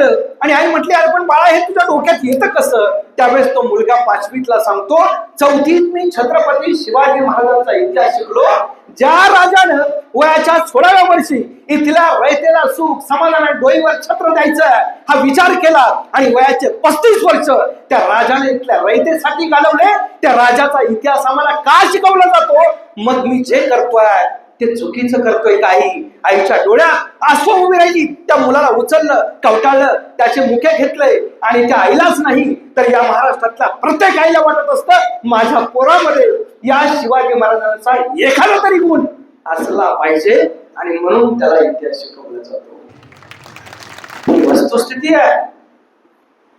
आलं आणि आई म्हटली अरे पण बाळा हे तुझ्या डोक्यात येतं कसं? त्यावेळेस तो मुलगा पाचवीतला सांगतो चौथीत मी छत्रपती शिवाजी महाराजांचा इतिहास शिकलो. ज्या राजानं वयाच्या सोळाव्या वर्षी इथल्या रयतेला सुख समाधान डोईवर छत्र द्यायचं हा विचार केला आणि वयाचे पस्तीस वर्ष त्या राजाने इथल्या रयतेसाठी घालवले. त्या राजाचा इतिहास आम्हाला का शिकवला जातो? मग मी जे करतोय ते चुकीचं करतोय काही आईच्या डोळ्यात आसू उभी राहिली. त्या मुलाला उचललं कवटाळलं त्याचे मुखे घेतलंय आणि त्या आईलाच नाही. तर या महाराष्ट्रातल्या प्रत्येक आईला वाटत असतं माझ्या पोरामध्ये या शिवाजी महाराजांचा एखादा तरी गुण असला पाहिजे आणि म्हणून त्याला इतिहास शिकवला जातो. ही वस्तुस्थिती आहे.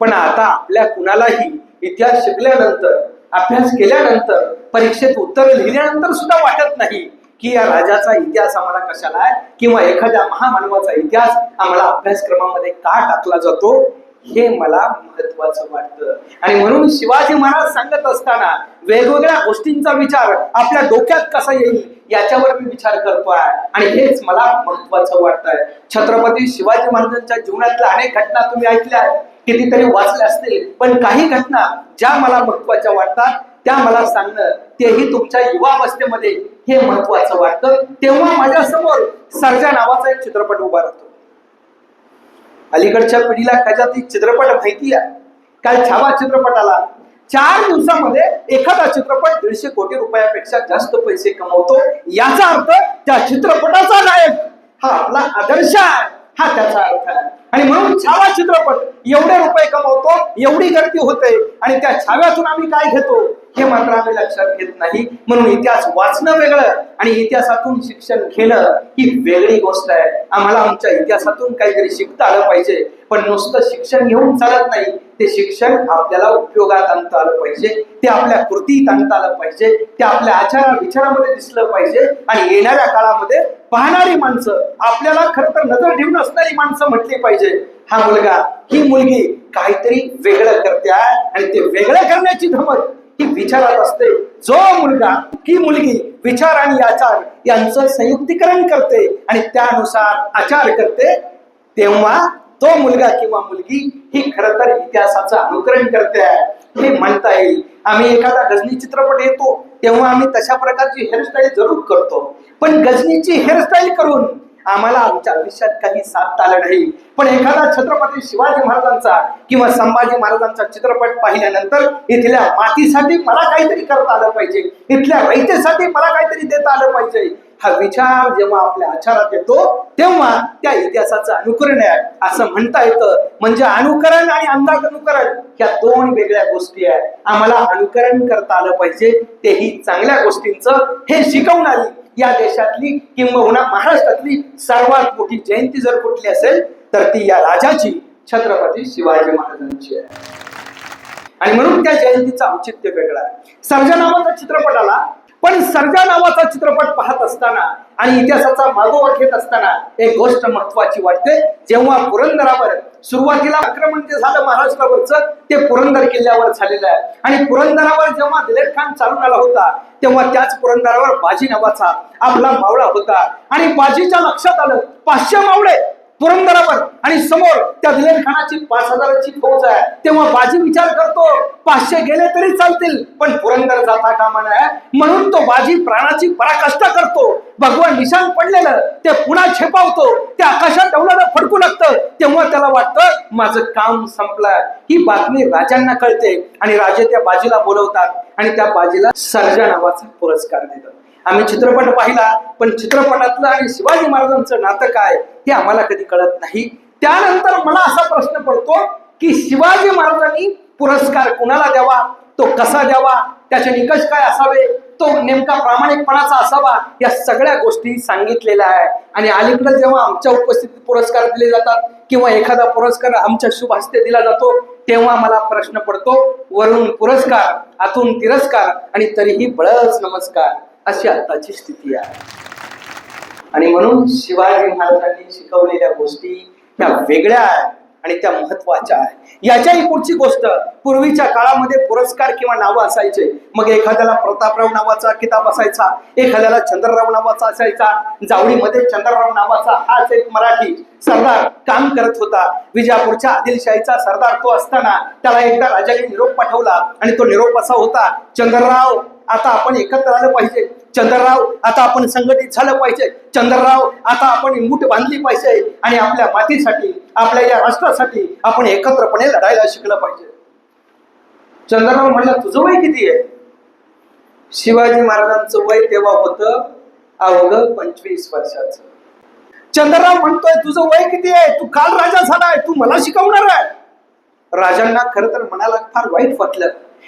पण आता आपल्या कुणालाही इतिहास शिकल्यानंतर अभ्यास केल्यानंतर परीक्षेत उत्तर लिहिल्यानंतर सुद्धा वाटत नाही. की या राजाचा इतिहास आम्हाला कशाला आहे? किंवा एखाद्या महामानवाचा इतिहास आम्हाला अभ्यासक्रमामध्ये का टाकला जातो? हे मला महत्वाचं वाटतं. आणि म्हणून शिवाजी महाराज सांगत असताना वेगवेगळ्या गोष्टींचा विचार आपल्या डोक्यात कसा येईल याच्यावर मी विचार करतोय. आणि हेच मला महत्वाचं वाटतंय. छत्रपती शिवाजी महाराजांच्या जीवनातल्या अनेक घटना तुम्ही ऐकल्या कितीतरी वाचल्या असतील. पण काही घटना ज्या मला महत्त्वाच्या वाटतात त्या मला सांगणं तेही तुमच्या युवावस्थेमध्ये हे महत्वाचं वाटतं. तेव्हा माझ्यासमोर सर्जा नावाचा एक चित्रपट उभा राहतो. अलीकडच्या पिढीला कदाचित चित्रपट माहिती आहे. काल छावा चित्रपटाला चार दिवसामध्ये एखादा चित्रपट दीडशे कोटी रुपयापेक्षा जास्त पैसे कमवतो. याचा अर्थ त्या चित्रपटाचा नायक हा आपला आदर्श आहे. हा त्याचा अर्थ आहे. आणि म्हणून छावा चित्रपट एवढे रुपये कमवतो एवढी गर्दी होते आणि त्या छाव्यातून आम्ही काय घेतो हे मात्र आम्ही लक्षात घेत नाही. म्हणून इतिहास वाचणं वेगळं आणि इतिहासातून शिक्षण घेणं ही वेगळी गोष्ट आहे. आम्हाला आमच्या इतिहासातून काहीतरी शिकता आलं पाहिजे पण नुसतं शिक्षण घेऊन चालत नाही. ते शिक्षण आपल्याला उपयोगात आणता आलं पाहिजे ते आपल्या कृतीत आणता आलं पाहिजे ते आपल्या आचार विचारामध्ये दिसलं पाहिजे आणि येणाऱ्या काळामध्ये पाहणारी माणसं आपल्याला खरं तर नजर ठेवून असणारी माणसं म्हटली पाहिजे. हा मुलगा ही मुलगी काहीतरी वेगळं करते आणि ते वेगळं करण्याची धमक ही विचारात असते. जो मुलगा ही मुलगी विचार आणि आचार यांचं संयुक्तीकरण करते आणि त्यानुसार आचार करते तेव्हा तो मुलगा किंवा मुलगी ही खर तर इतिहासाचं अनुकरण करते. आहे हे म्हणता येईल आम्ही एखादा गजनी चित्रपट येतो तेव्हा आम्ही तशा प्रकारची हेअरस्टाईल जरूर करतो. पण गजनीची हेअरस्टाईल करून आम्हाला आमच्या आयुष्यात काही साथ आलं नाही. पण एखादा छत्रपती शिवाजी महाराजांचा किंवा संभाजी महाराजांचा चित्रपट पाहिल्यानंतर इथल्या मातीसाठी मला काहीतरी करता आलं पाहिजे. इथल्या रयतेसाठी मला काहीतरी देता आलं पाहिजे. हा विचार जेव्हा आपल्या आचारात येतो तेव्हा त्या इतिहासाचं अनुकरण आहे असं म्हणता येतं. म्हणजे अनुकरण आणि अंदाज अनुकरण ह्या दोन वेगळ्या गोष्टी आहेत. आम्हाला अनुकरण करता आलं पाहिजे तेही चांगल्या गोष्टींचं. हे शिकवून आली या देशातली किंबहुना महाराष्ट्रातली सर्वात मोठी जयंती जर कुठली असेल तर ती या राजाची छत्रपती शिवाजी महाराजांची आहे. आणि म्हणून त्या जयंतीचं औचित्य वेगळं आहे. सर्जा नावाचा चित्रपट आला पण सर्जा नावाचा चित्रपट पाहत असताना आणि इतिहासाचा मागोवा घेत असताना एक गोष्ट महत्वाची वाटते. जेव्हा पुरंदरावर सुरुवातीला आक्रमण जे झालं महाराष्ट्रावरचं ते पुरंदर किल्ल्यावर झालेलं आहे. आणि पुरंदरावर जेव्हा दिलेर खान चालून आला होता तेव्हा त्याच पुरंदरावर बाजी नावाचा आपला मावळा होता. आणि बाजीच्या लक्षात आलं पाचशे मावळे पुरंदरावर आणि समोर त्या दिलेर खानाची पाच हजाराची फौज आहे. तेव्हा बाजी विचार करतो पाचशे गेले तरी चालतील पण पुरंदर जाता कामा नये. म्हणून तो बाजी प्राणाची पराकाष्ठा करतो. भगवान निशाण पडलेलं ते पुन्हा छेपावतो. ते आकाशात डवलाला फडकू लागतं. तेव्हा त्याला वाटतं माझं काम संपलं. ही बातमी राजांना कळते. आणि राजे त्या बाजीला बोलवतात. आणि त्या बाजीला सर्जा नावाचा पुरस्कार देतात. आम्ही चित्रपट पाहिला पण चित्रपटातलं आणि शिवाजी महाराजांचं नातं काय हे आम्हाला कधी कळत नाही. त्यानंतर मला असा प्रश्न पडतो की शिवाजी महाराजांनी पुरस्कार कुणाला द्यावा? तो कसा द्यावा? त्याचे निकष काय असावे? तो नेमका प्रामाणिकपणाचा असावा? या सगळ्या गोष्टी सांगितलेल्या आहे. आणि अलीकडे जेव्हा आमच्या उपस्थितीत पुरस्कार दिले जातात किंवा एखादा पुरस्कार आमच्या शुभ हस्ते दिला जातो तेव्हा मला प्रश्न पडतो वरून पुरस्कार आतून तिरस्कार आणि तरीही बळच नमस्कार. अशी आताची स्थिती आहे. आणि म्हणून शिवाजी महाराजांनी शिकवलेल्या गोष्टी ह्या वेगळ्या आहेत आणि त्या महत्त्वाच्या आहे याच्याही पुढची गोष्ट पूर्वीच्या काळामध्ये पुरस्कार किंवा नावं असायचे. मग एखाद्याला प्रतापराव नावाचा किताब असायचा एखाद्याला चंद्रराव नावाचा असायचा जावळीमध्ये चंद्रराव नावाचा हाच एक मराठी सरदार काम करत होता. विजापूरच्या आदिलशाहीचा सरदार तो असताना त्याला एकदा राजाने निरोप पाठवला आणि तो निरोप असा होता चंद्रराव आता आपण एकत्र आलं पाहिजे. चंद्रराव आता आपण संघटित झालं पाहिजे. चंद्रराव आता आपण मुठ बांधली पाहिजे आणि आपल्या मातीसाठी आपल्या या राष्ट्रासाठी आपण एकत्रपणे लढायला शिकलं पाहिजे. चंद्रराव म्हणला तुझं वय किती आहे? शिवाजी महाराजांचं वय तेव्हा होतं अवघ पंचवीस वर्षाचं. चंद्रराव म्हणतोय तुझं वय किती आहे? तू काल राजा झालाय तू मला शिकवणार आहे. राजांना खर तर मनाला फार वाईट वाटलं.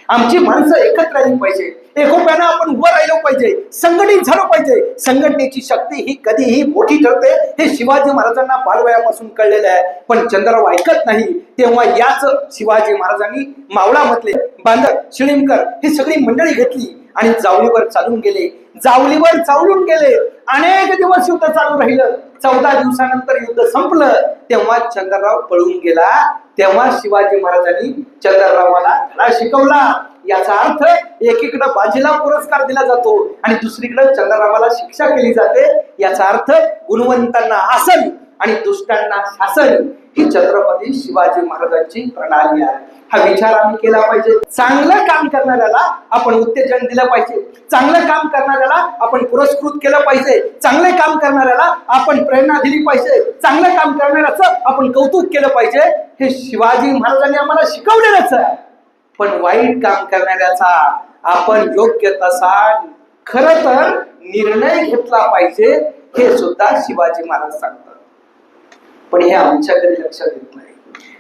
आमची माणसं एकत्र आली पाहिजे. एकोप्यानं आपण उभं राहिलो पाहिजे. संघटित झालो पाहिजे. संघटनेची शक्ती ही कधीही मोठी ठरते. हे शिवाजी महाराजांना बालवयापासून कळलेलं आहे. पण चंद्रराव ऐकत नाही. तेव्हा याच शिवाजी महाराजांनी मावळा म्हटले बांधक शिळीमकर ही सगळी मंडळी घेतली. आणि जावळीवर चालून गेले. जावळीवर चालून गेले. अनेक दिवस युद्ध चालू राहिलं. चौदा दिवसानंतर युद्ध संपलं. तेव्हा चंद्रराव पळून गेला. तेव्हा शिवाजी महाराजांनी चंद्ररावाला धडा शिकवला. याचा अर्थ एकीकडे बाजीला पुरस्कार दिला जातो आणि दुसरीकडे चंद्ररावाला शिक्षा केली जाते. याचा अर्थ गुणवंतांना आसन आणि दुष्टांना शासन. ही छत्रपती शिवाजी महाराजांची प्रणाली आहे. हा विचार आम्ही केला पाहिजे. चांगलं काम करणाऱ्याला आपण उत्तेजन दिलं पाहिजे. चांगलं काम करणाऱ्याला आपण पुरस्कृत केलं पाहिजे. चांगले काम करणाऱ्याला आपण प्रेरणा दिली पाहिजे. चांगलं काम करणाऱ्याचं आपण कौतुक केलं पाहिजे. हे शिवाजी महाराजांनी आम्हाला शिकवलेलंच आहे. पण वाईट काम करणाऱ्याचा आपण योग्य तसा खर तर निर्णय घेतला पाहिजे हे सुद्धा शिवाजी महाराज सांगतात. पण हे आमच्याकडे लक्षात येत नाही.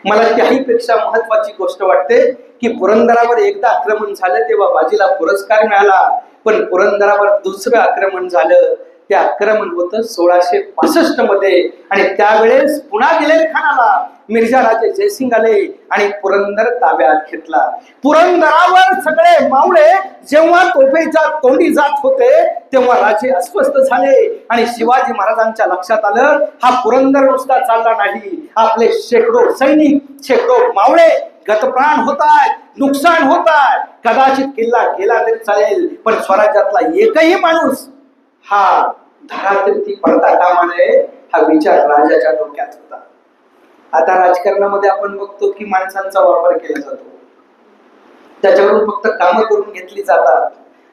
मला त्याहीपेक्षा महत्वाची गोष्ट वाटते की पुरंदरावर एकदा आक्रमण झालं तेव्हा बाजीला पुरस्कार मिळाला. पण पुरंदरावर दुसरं आक्रमण झालं. ते आक्रमण होतं सोळाशे पासष्टमध्ये. आणि त्यावेळेस पुन्हा दिलेर खानाला. मिर्झा राजे जयसिंग आले आणि पुरंदर ताब्यात घेतला. पुरंदरावर सगळे मावळे जेव्हा तोफेच्या तोंडी जात होते तेव्हा राजे अस्वस्थ झाले. आणि शिवाजी महाराजांच्या लक्षात आलं हा पुरंदर नुसता चालला नाही. आपले शेकडो सैनिक शेकडो मावळे गतप्राण होत नुकसान होत आहे कदाचित किल्ला गेला तरी चालेल पण स्वराज्यातला एकही माणूस हा धरातीर्थी पडता कामा नये हा विचार राजाच्या डोक्यात होता. आता राजकारणामध्ये आपण बघतो की माणसांचा वापर केला जातो. त्याच्यावरून फक्त कामं करून घेतली जातात.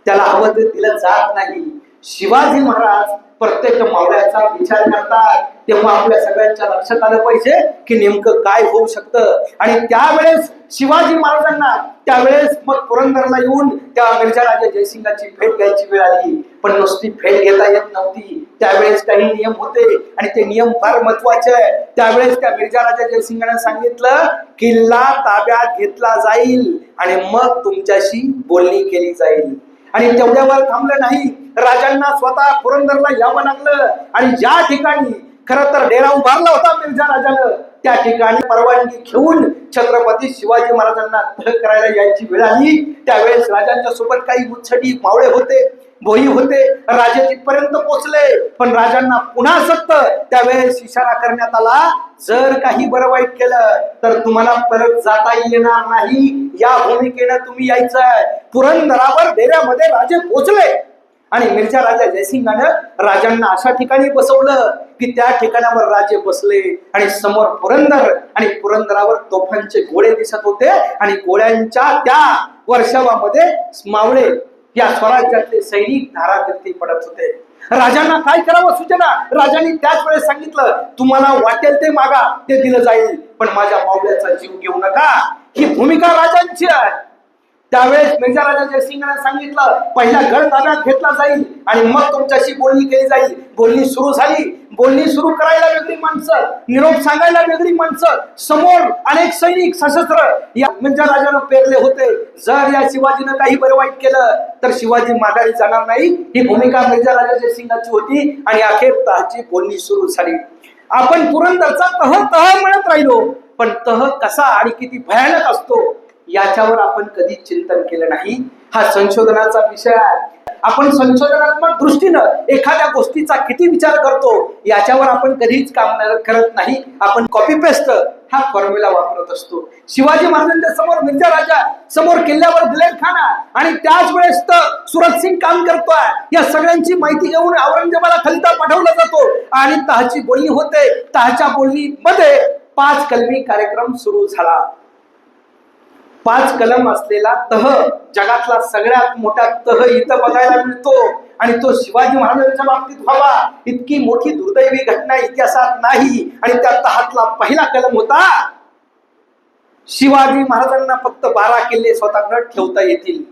त्याला हवं ते दिलं जात नाही. शिवाजी महाराज प्रत्येक मावळ्याचा विचार करतात. तेव्हा आपल्या सगळ्यांच्या लक्षात आलं पाहिजे की नेमकं काय होऊ शकतं. आणि त्यावेळेस शिवाजी महाराजांना त्यावेळेस मग पुरंदरला येऊन त्या मिर्झा राजा जयसिंगाची भेट घ्यायची वेळ आली. पण नुसती भेट घेता येत नव्हती. त्यावेळेस काही नियम होते आणि ते नियम फार महत्त्वाचे आहे त्यावेळेस त्या मिर्जा राजा जयसिंगाने सांगितलं किल्ला ताब्यात घेतला जाईल आणि मग तुमच्याशी बोलणी केली जाईल. आणि तेवढ्यावर थांबलं नाही. राजांना स्वतः पुरंदरला यावं लागलं. आणि ज्या ठिकाणी खर तर डेरा उभारला होता मिर्झा राजानं. त्या ठिकाणी परवानगी घेऊन छत्रपती शिवाजी महाराजांना तह करायला यायची वेळ आली. त्यावेळेस राजांच्या सोबत काही उच्छटी मावळे होते भोई होते. राजे तिथपर्यंत पोहोचले. पण राजांना पुन्हा सत्त. त्यावेळेस इशारा करण्यात आला जर काही बरं वाईट केलं तर तुम्हाला परत जाता येणार नाही. या भूमिकेनं तुम्ही यायचंय. पुरंदरावर डेऱ्यामध्ये राजे पोहोचले. आणि मिर्झा राजा जयसिंगानं राजांना अशा ठिकाणी बसवलं की त्या ठिकाणावर राजे बसले आणि समोर पुरंदर आणि पुरंदरावर तोफांचे गोळे दिसत होते आणि गोळ्यांच्या त्या वर्षावामध्ये मावळे या स्वराज्यातले सैनिक धारातीर्थी पडत होते. राजांना काय करावं सूचना? राजांनी त्याच वेळेस सांगितलं तुम्हाला वाटेल ते मागा ते दिलं जाईल पण माझ्या मावळ्याचा जीव घेऊ नका. ही भूमिका राजांची आहे. त्यावेळेस मेजराजा राजा जयसिंगाने सांगितलं पहिला गड ताब्यात घेतला जाईल आणि मग तुमच्याशी बोलणी केली जाईल. बोलणी सुरू झाली. बोलणी सुरू करायला वेगळी माणसं निरोप सांगायला वेगळी माणसं समोर अनेक सैनिक सशस्त्र या मिर्झा राजानं पेरले होते. जर या शिवाजीनं काही बरं वाईट केलं तर शिवाजी माघारी जाणार नाही. ही भूमिका मिर्झा राजा जयसिंगाची होती आणि अखेर तहाची बोलणी सुरू झाली. आपण पुरंदरचा तह तह म्हणत राहिलो पण तह कसा आणि किती भयानक असतो. याच्यावर आपण कधी चिंतन केलं नाही. हा संशोधनाचा विषय आहे. आपण संशोधनात्मक दृष्टीनं एखाद्या गोष्टीचा किती विचार करतो याच्यावर आपण कधीच काम करत नाही. आपण कॉपी पेस्ट हा फॉर्म्युला वापरत असतो. शिवाजी महाराजांच्या समोर मिर्झा राजा समोर किल्ल्यावर दिलेर खाना आणि त्याच वेळेस तर सुरत सिंग काम करतोय. या सगळ्यांची माहिती घेऊन औरंगजेबाला खलिता पाठवला जातो. आणि तहाची बोलणी होते. तहाच्या बोलणीमध्ये पाच कलमी कार्यक्रम सुरू झाला. पाच कलम असलेला तह जगातला सगळ्यात मोठा तह इथं बघायला मिळतो. आणि तो शिवाजी महाराजांच्या बाबतीत व्हावा. इतकी मोठी दुर्दैवी घटना इतिहासात नाही. आणि त्या तहातला पहिला कलम होता. शिवाजी महाराजांना फक्त बारा किल्ले स्वतःकडे ठेवता येतील.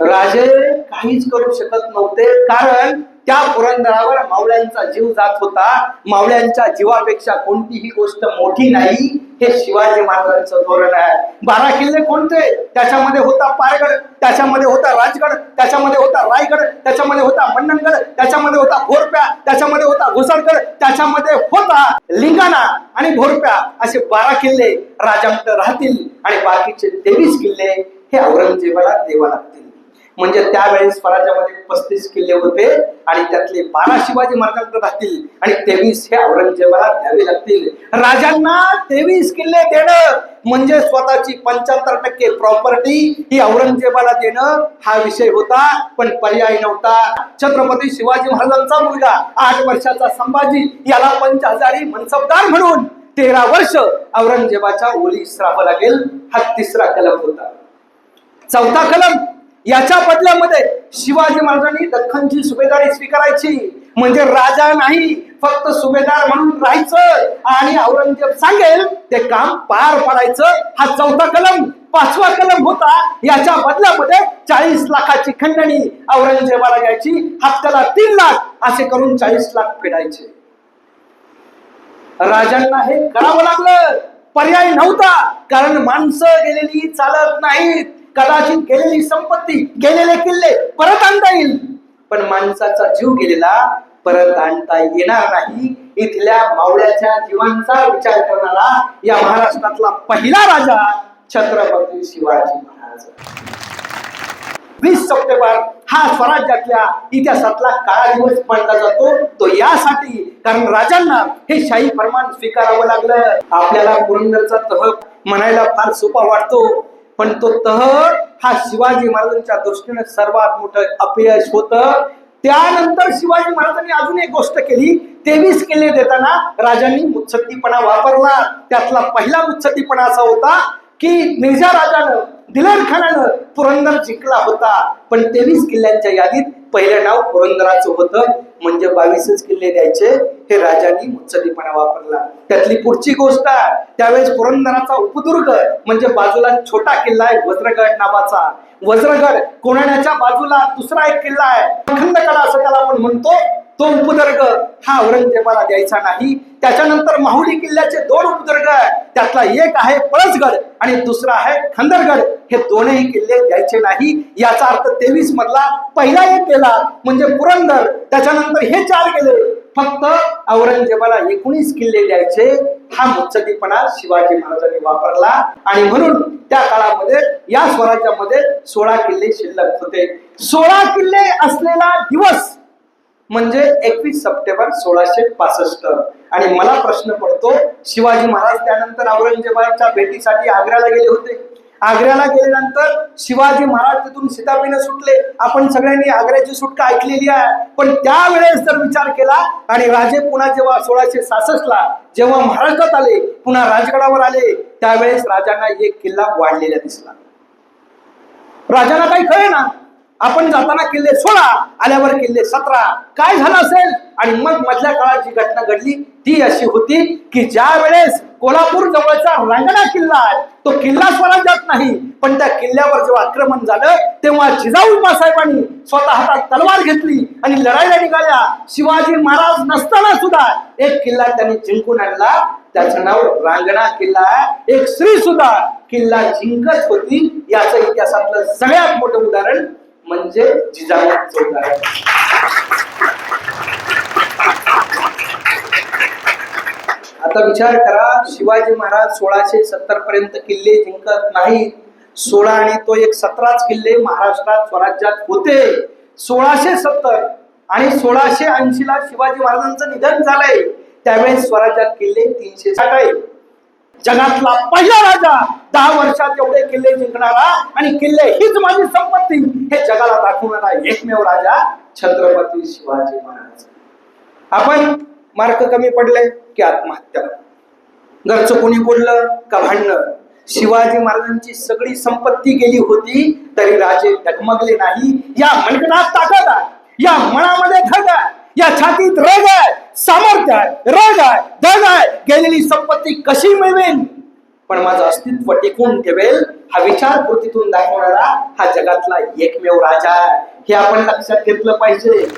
राजे काहीच करू शकत नव्हते कारण त्या पुरंदरावर मावळ्यांचा जीव जात होता. मावळ्यांच्या जीवापेक्षा कोणतीही गोष्ट मोठी नाही हे शिवाजी महाराजांचं धोरण आहे. बारा किल्ले कोणते? त्याच्यामध्ये होता पारगड त्याच्यामध्ये होता राजगड त्याच्यामध्ये होता रायगड त्याच्यामध्ये होता मंडणगड त्याच्यामध्ये होता भोरप्या त्याच्यामध्ये होता घोसळगड त्याच्यामध्ये होता लिंगाणा आणि भोरप्या. असे बारा किल्ले राजांकडे राहतील आणि बाकीचे तेवीस किल्ले हे औरंगजेबाला देवा लागतील. म्हणजे त्यावेळेस स्वराज्यामध्ये पस्तीस किल्ले होते आणि त्यातले बारा शिवाजी महाराजांकडे राहतील आणि तेवीस हे औरंगजेबाला द्यावे लागतील. राजांना तेवीस किल्ले देणं म्हणजे स्वतःची पंच्याहत्तर टक्के प्रॉपर्टी ही औरंगजेबाला देणं हा विषय होता. पण पर्याय नव्हता. छत्रपती शिवाजी महाराजांचा मुलगा आठ वर्षाचा संभाजी याला पंच हजारी मनसबदार म्हणून तेरा वर्ष औरंगजेबाच्या ओली राहावं लागेल. हा तिसरा कलम होता. चौथा कलम याच्या बदल्यामध्ये शिवाजी महाराजांनी दख्खनची सुभेदारी स्वीकारायची. म्हणजे राजा नाही फक्त सुभेदार म्हणून राहायचं. आणि औरंगजेब सांगेल ते काम पार पाडायचं. हा चौथा कलम पाचवा कलम होता. याच्या बदल्यामध्ये चाळीस लाखाची खंडणी औरंगजेबाला द्यायची. हक्काला तीन लाख असे करून चाळीस लाख फेडायचे. राजांना हे करावं लागलं. पर्याय नव्हता कारण माणसं गेलेली चालत नाहीत. कदाचित गेलेली संपत्ती गेलेले किल्ले परत आणता येईल. पण माणसाचा जीव गेलेला परत आणता येणार नाही. इथल्या मावळ्याच्या जीवांचा विचार करणारा या महाराष्ट्रातला पहिला राजा छत्रपती शिवाजी महाराज. वीस सप्टेंबर हा स्वराज्यातल्या इतिहासातला काळा दिवस मानला जातो. तो यासाठी कारण राजांना हे शाही फरमान स्वीकारावं लागलं. आपल्याला पुरंदरचा तह म्हणायला फार सोपा वाटतो. पण तो तह हा शिवाजी महाराजांच्या दृष्टीने सर्वात मोठं अपयश होत. त्यानंतर शिवाजी महाराजांनी अजून एक गोष्ट केली. तेवीस किल्ले देताना राजांनी मुत्सद्दीपणा वापरला. त्यातला पहिला मुत्सद्दीपणा असा होता की मिर्झा राजानं दिलर खानानं पुरंदर जिंकला होता. पण तेवीस किल्ल्यांच्या यादीत पहिलं नाव पुरंदराचं होतं. म्हणजे बावीसच किल्ले द्यायचे. हे राजांनी मुत्सदीपणा वापरला. त्यातली पुढची गोष्ट आहे त्यावेळेस पुरंदराचा उपदुर्ग म्हणजे बाजूला छोटा किल्ला आहे वज्रगड नावाचा. वज्रगड कोणाच्या बाजूला? दुसरा एक किल्ला आहे. खंडकडा असं त्याला आपण म्हणतो. तो उपदर्ग हा औरंगजेबाला द्यायचा नाही. त्याच्यानंतर माहुली किल्ल्याचे दोन उपदर्ग आहे त्यातला एक आहे पळसगड आणि दुसरा आहे खंदरगड. हे दोनही किल्ले द्यायचे नाही. याचा अर्थ तेवीस मधला पहिला एक केला म्हणजे पुरंदर. त्याच्यानंतर हे चार गेले फक्त औरंगजेबाला एकोणीस किल्ले द्यायचे. हा मुत्सदीपणा शिवाजी महाराजांनी वापरला. आणि म्हणून त्या काळामध्ये या स्वराज्यामध्ये सोळा किल्ले शिल्लक होते. सोळा किल्ले असलेला दिवस म्हणजे एकवीस सप्टेंबर सोळाशे पासष्ट. आणि मला प्रश्न पडतो शिवाजी महाराज त्यानंतर औरंगजेबाच्या भेटीसाठी आग्र्याला गेले होते. आग्र्याला गेल्यानंतर शिवाजी महाराज तिथून सीतापीनं सुटले. आपण सगळ्यांनी आग्र्याची सुटका ऐकलेली आहे. पण त्यावेळेस जर विचार केला आणि राजे पुन्हा जेव्हा सोळाशे सासष्ट ला जेव्हा महाराष्ट्रात आले पुन्हा राजगडावर आले त्यावेळेस राजांना एक किल्ला वाढलेला दिसला. राजांना काही कळे ना आपण जाताना किल्ले सोळा आल्यावर किल्ले सतरा. काय झालं असेल? आणि मग मधल्या काळात जी घटना घडली ती अशी होती की ज्या वेळेस कोल्हापूर जवळचा रांगणा किल्ला आहे तो किल्ला स्वराज्यात नाही पण त्या किल्ल्यावर जेव्हा आक्रमण झालं तेव्हा जिजाऊ साहेबांनी स्वतः हातात तलवार घेतली आणि लढाईला निघाल्या. शिवाजी महाराज नसताना सुद्धा एक किल्ला त्यांनी जिंकून आणला. त्याचं नाव रांगणा किल्ला आहे. एक स्त्री सुद्धा किल्ला जिंकत होती याचं इतिहासातलं सगळ्यात मोठं उदाहरण म्हणजे जिजाऊ चौदार आता विचार करा शिवाजी महाराज सोळाशे सत्तर पर्यंत किल्ले जिंकत नाहीत. सोळा आणि तो एक सतराच किल्ले महाराष्ट्रात स्वराज्यात होते. सोळाशे सत्तर आणि सोळाशे ऐंशी ला शिवाजी महाराजांचं निधन झालंय. त्यावेळेस स्वराज्यात किल्ले तीनशे साठ आहे जगातला पहिला राजा दहा वर्षात एवढे किल्ले जिंकणारा आणि किल्ले हीच माझी संपत्ती. हे जगाला दाखवणारा एकमेव राजा छत्रपती शिवाजी महाराज. आपण मार्क कमी पडले की आत्महत्या. घरचं कोणी बोललं का भांडणं? शिवाजी महाराजांची सगळी संपत्ती गेली होती तरी राजे डगमगले नाही. या मनगटात ताकद या मनामध्ये धग आहे. या छातीत रग आहे सामर्थ्य आहे रग आहे धग आहे. गेलेली संपत्ती कशी मिळवेल? पण माझं अस्तित्व टिकून ठेवेल. हा विचार कृतीतून दाखवणारा हा जगातला एकमेव राजा आहे. हे आपण लक्षात घेतलं पाहिजे.